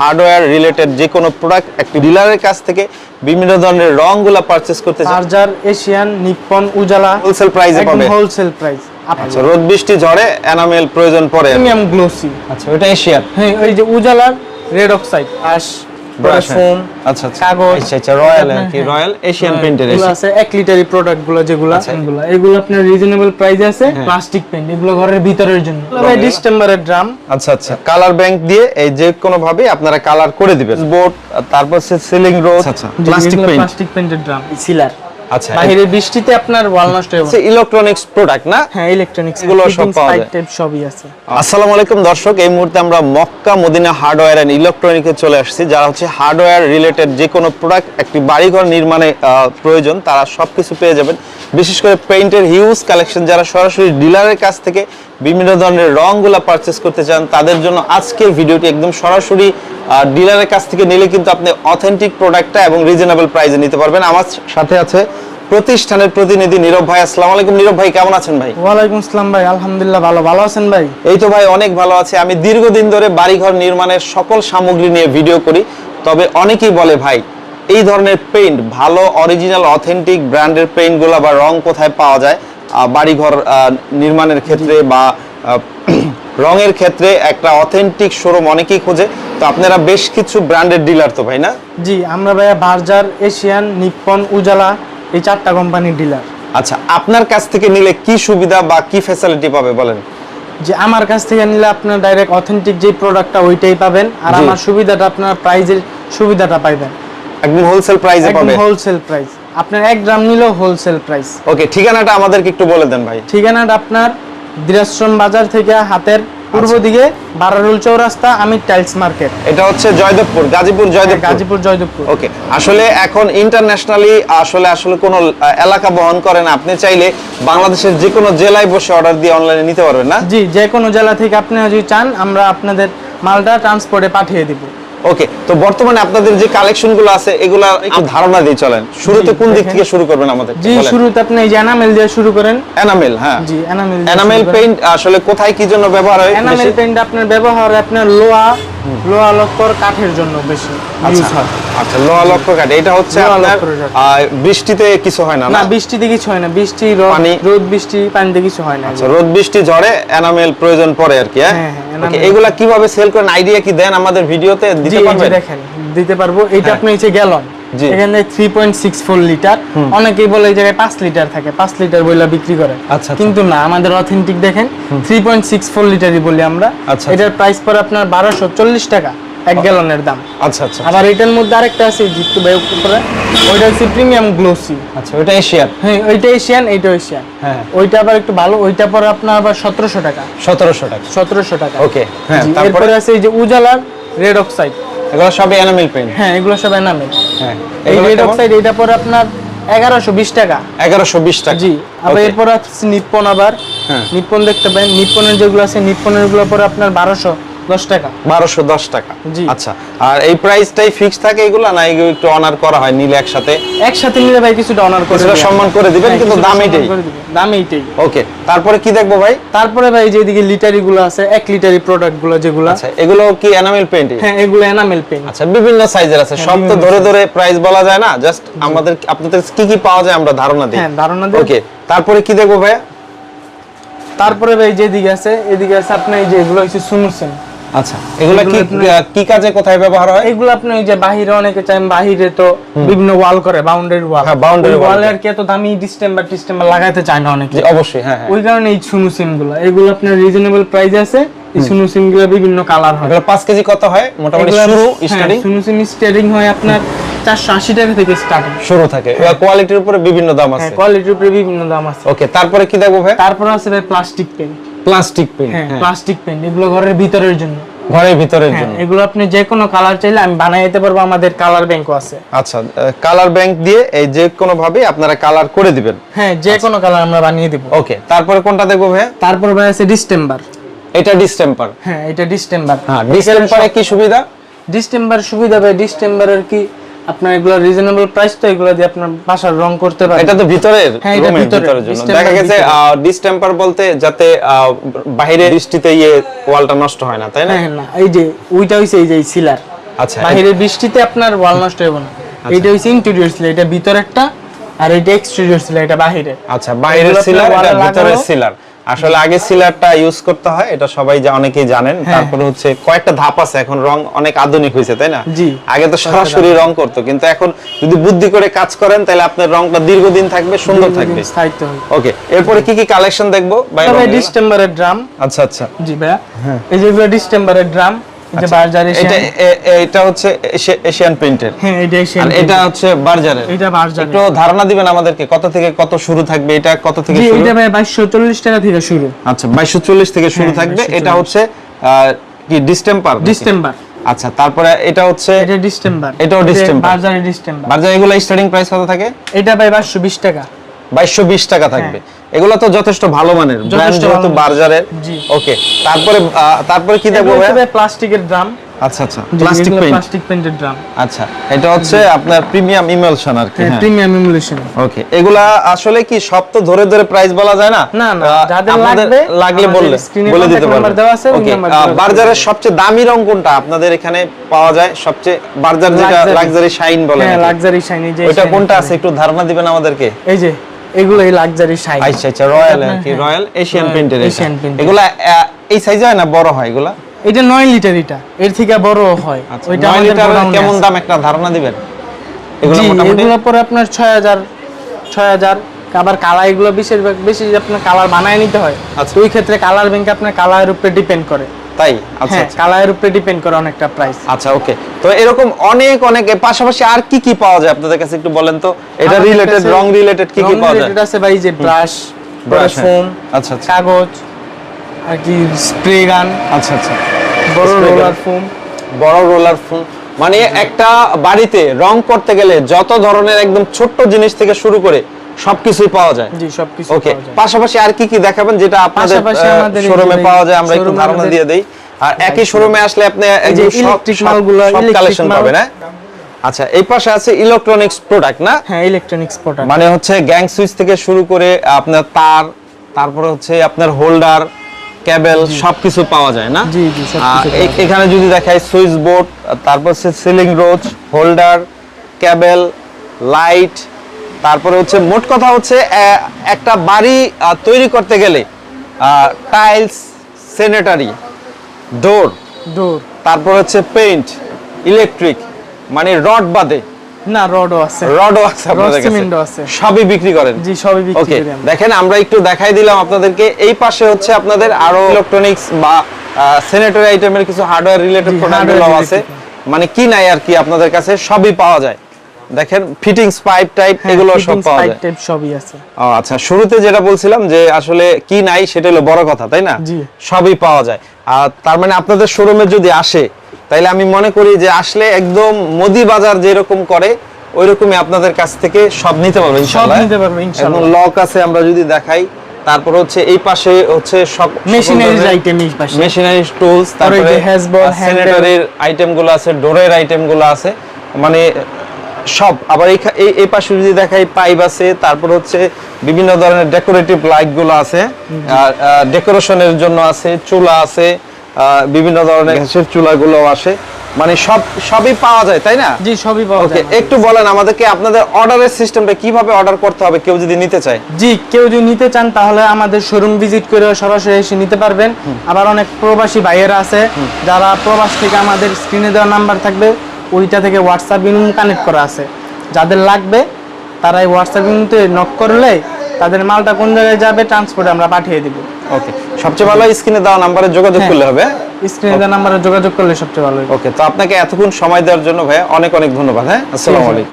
Hardware related যে কোনো product একটি ডিলারের কাছ থেকে বিভিন্ন ধরনের রংগুলা পারচেজ করতে চান। চার্জার এশিয়ান নিপ্পন উজালা হোলসেল প্রাইসে পাবে। হোলসেল প্রাইস আচ্ছা রোদ বৃষ্টি ঝড়ে এনামেল প্রয়োজন পড়ে। প্রিমিয়াম গ্লোসি আচ্ছা ওটা এশিয়ান হ্যাঁ ওই যে উজালার রেড অক্সাইড আশ ফোম আচ্ছা আচ্ছা কাগজ আচ্ছা আচ্ছা রয়্যাল কি হ্যাঁ। রয়্যাল এশিয়ান হ্যাঁ, পেইন্টের এগুলো আছে 1 লিটারি প্রোডাক্টগুলো যেগুলো আচ্ছা। এগুলো এগুলো আপনার রিজনেবল প্রাইসে আছে হ্যাঁ। প্লাস্টিক পেইন্ট এগুলো ঘরের ভিতরের জন্য। ভাই ডিস্টেম্বারের ড্রাম আচ্ছা আচ্ছা। কালার ব্যাংক দিয়ে এই যে কোনো ভাবে আপনারা কালার করে দিবেন। বোর্ড তারপর সিলিং রোড আচ্ছা প্লাস্টিক পেইন্ট প্লাস্টিক পেইন্টের ড্রাম সিলার আচ্ছা বাইরে বৃষ্টিতে আপনার ওয়াল নষ্ট হবে আচ্ছা ইলেকট্রনিক্স প্রোডাক্ট না? হ্যাঁ ইলেকট্রনিক্সগুলো সব পাওয়া যায়। টাইপ সবই আছে। আসসালামু আলাইকুম দর্শক এই মুহূর্তে আমরা মক্কা মদিনা হার্ডওয়্যার এন্ড ইলেকট্রনিকে চলে আসছি যারা হচ্ছে হার্ডওয়্যার রিলেটেড যে কোনো প্রোডাক্ট একটি বাড়িঘর নির্মাণে প্রয়োজন তারা সবকিছু পেয়ে যাবেন। বিশেষ করে পেইন্টের হিউজ কালেকশন যারা সরাসরি ডিলারের কাছ থেকে বিভিন্ন ধরনের রংগুলো পারচেস করতে চান তাদের জন্য আজকের ভিডিওটি একদম সরাসরি ডিলারের কাছ থেকে নিলে কিন্তু আপনি অথেন্টিক প্রোডাক্টটা এবং রিজনেবল প্রাইসে নিতে পারবেন। আমার সাথে আছে প্রতিষ্ঠানের প্রতিনিধি নীরব ভাই। আসসালামু আলাইকুম নীরব ভাই কেমন আছেন ভাই? ওয়ালাইকুম আসসালাম ভাই আলহামদুলিল্লাহ ভালো। ভালো আছেন ভাই? এই তো ভাই অনেক ভালো আছে। আমি দীর্ঘদিন ধরে বাড়িঘর নির্মাণের সকল সামগ্রী নিয়ে ভিডিও করি তবে অনেকেই বলে ভাই এই ধরনের পেইন্ট ভালো অরিজিনাল অথেন্টিক ব্র্যান্ডের পেইন্টগুলো বা রং কোথায় পাওয়া যায়? বাড়িঘর নির্মাণের ক্ষেত্রে বা রঙের ক্ষেত্রে একটা অথেন্টিক শোরুম অনেকেই খোঁজে। তো আপনারা বেশ কিছু ব্র্যান্ডের ডিলার তো ভাই না? জি আমরা ভাইয়া বার্জার এশিয়ান নিপ্পন উজালা এই চারটা কোম্পানির ডিলার আচ্ছা আপনার কাছ থেকে নিলে কি সুবিধা বা কি ফ্যাসিলিটি পাবে বলেন? যে আমার কাছ থেকে নিলে আপনার ডাইরেক্ট অথেন্টিক যে প্রোডাক্টটা ওইটাই পাবেন আর আমার সুবিধাটা আপনার প্রাইজের সুবিধাটা পাইবেন। একদম হোলসেল প্রাইসে একদম পাবে। হোলসেল প্রাইস আপনার এক গ্রাম নিলেও হোলসেল প্রাইস ওকে ঠিকানাটা আমাদেরকে একটু বলে দেন ভাই। ঠিকানাটা আপনার দিরাশ্রম বাজার থেকে হাতের পূর্ব আচ্ছা। দিকে বারারুল চৌরাস্তা আমির টাইলস মার্কেট। এটা হচ্ছে জয়দেবপুর গাজীপুর জয়দেবপুর। গাজীপুর জয়দেবপুর। ওকে আসলে এখন ইন্টারন্যাশনালি আসলে আসলে কোনো এলাকা বহন করে না। আপনি চাইলে বাংলাদেশের যে কোনো জেলায় বসে অর্ডার দিয়ে অনলাইনে নিতে পারবেন না? জি যে কোনো জেলা থেকে আপনি যদি চান আমরা আপনাদের মালটা ট্রান্সপোর্টে পাঠিয়ে দিব। ওকে তো বর্তমানে আপনাদের যে কালেকশনগুলো আছে এগুলা একটু ধারণা দিয়ে চলেন। শুরুতে কোন দিক থেকে শুরু করবেন আমাদের? জি শুরুতে আপনি এই যে এনামেল দিয়ে শুরু করেন। এনামেল হ্যাঁ। জি এনামেল এনামেল পেইন্ট আসলে কোথায় কি জন্য ব্যবহার হয়? এনামেল পেইন্ট আপনার ব্যবহার আপনার লোহা লোহা লক্কর কাঠের জন্য বেশি আচ্ছা। আচ্ছা লোহা লক্কর কাঠ এটা হচ্ছে আপনার বৃষ্টিতে কিছু হয় না না? বৃষ্টিতে কিছু হয় না। বৃষ্টি রোদ পানি- রোদ বৃষ্টি পানিতে কিছু হয় না আচ্ছা রোদ বৃষ্টি ঝড়ে এনামেল প্রয়োজন পড়ে আর কি হ্যাঁ? হ্যাঁ, হ্যাঁ। এগুলা কীভাবে সেল করেন? আইডিয়া কি দেন আমাদের ভিডিওতে? দিতে পারবেন? দেখেন দিতে পারব। এটা হ্যাঁ। আপনি হচ্ছে গ্যালন জি। এখানে three point six four litre অনেকেই বলে এই জায়গায় পাঁচ লিটার থাকে পাঁচ লিটার বইলা বিক্রি করে। আচ্ছা, আচ্ছা। কিন্তু না আমাদের অথেন্টিক দেখেন থ্রি পয়েন্ট সিক্স ফোর লিটারই বলি আমরা। আচ্ছা, এটার প্রাইস পড়ে আপনার বারোশো চল্লিশ টাকা এক গ্যালনের দাম। আচ্ছা আচ্ছা আবার এটার মধ্যে আরেকটা আছে জিতু ভাই উপরে ওইটা হচ্ছে প্রিমিয়াম গ্লোসি আচ্ছা ওটা এশিয়ার হ্যাঁ ওইটা এশিয়ান এইটা এশিয়ান। হ্যাঁ। ওইটা আবার একটু ভালো ওইটা পরে আপনার আবার সতেরোশো টাকা। সতেরোশো টাকা। সতেরোশো টাকা। ওকে হ্যাঁ তারপরে? আছে এই যে উজালার রেড অক্সাইড এগুলো সবই এনামেল পেইন্ট হ্যাঁ এগুলো সব এনামেল হ্যাঁ। এই রেড অক্সাইড এটা পরে আপনার এগারোশো বিশ টাকা। এগারোশো বিশ টাকা। জি আবার. এরপর আছে নিপ্পন আবার। হ্যাঁ। নিপ্পন দেখতে পাবেন নিপ্পনের যেগুলো আছে নিপ্পনেরগুলো পরে আপনার বারোশো। দশ টাকা। বারোশো দশ টাকা। জি। আচ্ছা আর এই প্রাইসটাই ফিক্স থাকে এগুলো না? এগুলো একটু অনার করা হয় নিলে একসাথে? একসাথে নিলে ভাই কিছুটা অনার করে কিছুটা সম্মান করে দিবেন, হ্যাঁ, কিন্তু দাম এইটাই। দাম এইটাই ওকে তারপরে কি দেখব ভাই? তারপরে ভাই যে এদিকে লিটারি গুলো আছে এক লিটারি প্রোডাক্টগুলো যেগুলো। আচ্ছা এগুলো কি এনামেল পেইন্ট হ্যাঁ এগুলো এনামেল পেন আচ্ছা বিভিন্ন সাইজের আছে। সব তো ধরে ধরে প্রাইস বলা যায় না? জাস্ট আমাদের আপনাদের কি কি পাওয়া যায় আমরা ধারণা দিই। হ্যাঁ ধারণা দেন ওকে তারপরে কি দেখব ভাই তারপরে ভাই যেদিকে আছে এদিকে আছে আপনার এই যে এগুলো হচ্ছে সুনুসেন। আচ্ছা এগুলো কি কি কাজে কোথায় ব্যবহার হয়? এগুলো আপনি ওই যে বাহিরে অনেকে চান বাহিরে তো বিভিন্ন ওয়াল করে বাউন্ডারি ওয়াল হ্যাঁ, boundary wall আর কি এত দামি ডিস্টেম্বার টিস্টেম্বার লাগাইতে চায় না অনেকে। অবশ্যই হ্যাঁ হ্যাঁ। ওই কারণে এই সুনু গুলো এগুলো আপনার রিজনেবল প্রাইস আছে। সুনু সিমগুলো বিভিন্ন কালার হয়। এগুলো কেজি কত হয়? মোটামুটি শুরু স্টার্টিং সুনু সিম স্টার্টিং হয় আপনার চারশো আশি টাকা থেকে স্টার্টিং শুরু থাকে। কোয়ালিটির উপরে বিভিন্ন দাম আছে। কোয়ালিটির উপরে বিভিন্ন দাম আছে। ওকে তারপরে কি দেখব ভাই? তারপর আছে ভাই প্লাস্টিক পেন প্লাস্টিক পেইন্ট হ্যাঁ প্লাস্টিক পেন এগুলো ঘরের ভিতরের জন্য। ঘরের ভিতরের হ্যাঁ জন্য। এগুলো আপনি যে কোনো কালার চাইলে আমি বানাই দিতে পারব আমাদের কালার ব্যাংকও আছে। আচ্ছা কালার ব্যাংক দিয়ে এই যে কোনো ভাবে আপনারা কালার করে দিবেন। হ্যাঁ যে কোনো কালার আমরা বানিয়ে দিব। ওকে তারপরে কোনটা দেখব ভাই তারপর ভাই আছে ডিসেম্বর এটা ডিসেম্বর হ্যাঁ এটা ডিসেম্বর হ্যাঁ ডিসেম্বরে কি সুবিধা? ডিসেম্বর সুবিধা ভাই ডিসেম্বরের কি আপনার এগুলো রিজনেবল প্রাইস তো এগুলো দিয়ে আপনার বাসার রং করতে পারেন। এটা তো ভিতরের হ্যাঁ, এটা ভিতরের, জন্য। দেখা গেছে। ডিসটেম্পার বলতে যাতে বাইরে বৃষ্টিতে ইয়ে ওয়ালটা নষ্ট হয় না তাই না? হ্যাঁ না এই যে ওইটা হইছে এই যে সিলার আচ্ছা, বাইরে বৃষ্টিতে আপনার ওয়াল নষ্ট হবে না। এটা হচ্ছে ইন্টেরিয়র ছিল এটা ভিতরেরটা আর এটা এক্সটেরিয়র ছিল এটা বাহিরে আচ্ছা বাইরের সিলার এটা ভিতরের। সিলার আসলে আগে সিলারটা ইউজ করতে হয় এটা সবাই যা অনেকেই জানেন। হ্যাঁ। তারপরে হচ্ছে কয়েকটা ধাপ আছে এখন রং অনেক আধুনিক হয়েছে তাই না? আগে তো সরাসরি রং। করতো কিন্তু এখন যদি বুদ্ধি করে কাজ করেন তাহলে আপনার রংটা দীর্ঘদিন থাকবে সুন্দর থাকবে। ওকে এরপরে কি কি কালেকশন দেখব? ভাই ডিসেম্বরের ড্রাম আচ্ছা আচ্ছা। জি ভাইয়া। এই যে ডিসেম্বরের ড্রাম এটা এটা হচ্ছে এশিয়ান প্রিন্টের। হ্যাঁ এটা এশিয়ান এটা হচ্ছে বার্জারের। এটা বার্জার একটু ধারণা দিবেন আমাদেরকে কত থেকে কত শুরু থাকবে এটা কত থেকে শুরু? এটা ভাই বাইশশো চল্লিশ টাকা থেকে শুরু। আচ্ছা থেকে শুরু হ্যাঁ, থাকবে। এটা হচ্ছে কি ডিস্টেম্পার ডিস্টেম্বার। আচ্ছা তারপরে এটা হচ্ছে এটা ডিস্টেম্বার। এটাও ডিস্টেম্বার। বার্জারের বাজার এগুলো স্টার্টিং প্রাইস কত থাকে? এটা ভাই বাইশশো বিশ টাকা। বাইশশো বিশ টাকা থাকবে। এগুলো তো যথেষ্ট ভালো মানের। ব্র্যান্ড হ্যাঁ। যেহেতু বার্জারের। জি। ওকে তারপরে তারপরে কি দেখব? প্লাস্টিকের ড্রাম। আচ্ছা আচ্ছা প্লাস্টিক পেইন্ট প্লাস্টিক পেইন্টের ড্রাম আচ্ছা এটা হচ্ছে আপনার প্রিমিয়াম ইমালশন আর কি হ্যাঁ প্রিমিয়াম ইমুলেশন ওকে এগুলা আসলে কি সব তো ধরে ধরে প্রাইস বলা যায় না? না, না, যাদের লাগবে, লাগলে বললে বলে দিতে পারবেন দেওয়া আছে, ওকে বার্জারের সবচেয়ে দামি রং কোনটা আপনাদের এখানে পাওয়া যায়? সবচেয়ে বার্জার যেটা। লাক্সারি শাইন বলে হ্যাঁ লাক্সারি শাইন এই যে ওইটা কোনটা আছে। একটু ধারণা দিবেন আমাদেরকে? এই যে এগুলো এই লাক্সারি শাইন আচ্ছা আচ্ছা রয়্যাল আর কি। রয়্যাল এশিয়ান এগুলা এই সাইজে হয় না বড় হয় এগুলা? এটা 9 লিটার এটা। এর থেকে বড় হয়। আচ্ছা ওইটা নয় আমাদের লিটার কেমন দাম একটা ধারণা দিবেন? এগুলো মোটামুটি? এগুলো পরে আপনার 6000 6000 আবার কালার এগুলো বেশি আপনার কালার বানায় নিতে হয় আচ্ছা। ওই ক্ষেত্রে কালার ব্যাংক আপনার কালারের উপরে ডিপেন্ড করে। তাই? আচ্ছা হ্যাঁ আচ্ছা কালারের উপরে ডিপেন্ড করে অনেকটা প্রাইস আচ্ছা ওকে তো এরকম অনেক অনেক পাশাপাশি আর কি কি পাওয়া যায় আপনাদের কাছে একটু বলেন তো? এটা রিলেটেড রং রিলেটেড কি কি পাওয়া যায়? related আছে ভাই যে ব্রাশ হ্যাঁ। ফোম আচ্ছা আচ্ছা। কাগজ আর কি স্প্রে গান আচ্ছা আচ্ছা। বড় রোলার ফোম বড় রোলার ফোন মানে একটা বাড়িতে রং করতে গেলে যত ধরনের একদম ছোট্ট জিনিস থেকে শুরু করে সবকিছুই পাওয়া যায়। জি সবকিছু ওকে পাওয়া যায়। পাশাপাশি আর কি কি দেখাবেন যেটা আপনাদের শোরুমে পাওয়া যায় আমরা একটু ধারণা দিয়ে দেই। আর একই শোরুমে আসলে আপনি সব মালগুলো, সব কালেকশন পাবেন হ্যাঁ? আচ্ছা এই পাশে আছে ইলেকট্রনিক্স প্রোডাক্ট না? হ্যাঁ ইলেকট্রনিক্স প্রোডাক্ট মানে হচ্ছে গ্যাং সুইচ থেকে শুরু করে আপনার তার তারপরে হচ্ছে আপনার হোল্ডার কেবল সবকিছু পাওয়া যায় না? জি, জি, এখানে যদি দেখাই সুইচ বোর্ড তারপর ceiling rose holder cable light তারপরে হচ্ছে মোট কথা হচ্ছে একটা বাড়ি তৈরি করতে গেলে টাইলস স্যানিটারি ডোর ডোর তারপর হচ্ছে পেইন্ট ইলেকট্রিক মানে রড বাদে না রডও আছে। রডও আছে আপনাদের কাছে। আছে। সবই বিক্রি করেন? জি সবই বিক্রি ওকে দেখেন আমরা একটু দেখাই দিলাম আপনাদেরকে। এই পাশে হচ্ছে আপনাদের আরও ইলেকট্রনিক্স বা স্যানিটারি আইটেমের কিছু হার্ডওয়্যার রিলেটেড প্রোডাক্টগুলো আছে। মানে কি নাই আর কি আপনাদের কাছে সবই পাওয়া যায়। দেখেন ফিটিংস পাইপ টাইপ এগুলো সব পাওয়া যায়। টাইপ সবই আছে। ও আচ্ছা শুরুতে যেটা বলছিলাম যে আসলে কি নাই সেটা হলো বড় কথা তাই না? জি। সবই পাওয়া যায়। আর তার মানে আপনাদের শোরুমে যদি আসে তাইলে আমি মনে করি যে আসলে একদম মোদি বাজার যেরকম করে ওইরকমই আপনাদের কাছ থেকে সব নিতে পারবে ইনশাআল্লাহ। সব নিতে পারবে, ইনশাআল্লাহ। লক আছে আমরা যদি দেখাই তারপর হচ্ছে এই পাশে হচ্ছে সব মেশিনারিজ আইটেম এই পাশে। মেশিনারি টুলস তারপরে hasball, স্যানিটারির আইটেমগুলো আছে ডোরের আইটেমগুলো আছে। মানে সব। আবার এই এই- পাশে যদি দেখাই পাইপ আছে তারপর হচ্ছে বিভিন্ন ধরনের ডেকোরেটিভ লাইটগুলো আছে আর ডেকোরেশনের জন্য আছে চুলা আছে বিভিন্ন ধরনের গ্যাসের চুলাগুলো আসে। মানে সব সবই পাওয়া যায় তাই না? জি সবই পাওয়া ওকে যায়। একটু বলেন আমাদেরকে আপনাদের অর্ডারের সিস্টেমটা কীভাবে অর্ডার করতে হবে কেউ যদি নিতে চায়? জি কেউ যদি নিতে চান তাহলে আমাদের শোরুম ভিজিট করে সরাসরি এসে নিতে পারবেন। আবার অনেক প্রবাসী ভাইয়েরা আছে যারা প্রবাস থেকে আমাদের স্ক্রিনে দেওয়া নাম্বার থাকবে। ওইটা থেকে হোয়াটসঅ্যাপ ইনুম কানেক্ট করা আছে। যাদের লাগবে তারা এই হোয়াটসঅ্যাপ ইনুতে নক করলে তাদের মালটা কোন জায়গায় যাবে ট্রান্সপোর্টে আমরা পাঠিয়ে দিব। ওকে সবচেয়ে ভালো স্ক্রিনে দেওয়া নাম্বারে যোগাযোগ হ্যাঁ। করলে হবে। স্ক্রিনে দেওয়া নাম্বারে যোগাযোগ করলে সবচেয়ে ভালো ওকে তো আপনাকে এতক্ষণ সময় দেওয়ার জন্য ভাই অনেক অনেক ধন্যবাদ হ্যাঁ? আসসালামু আলাইকুম।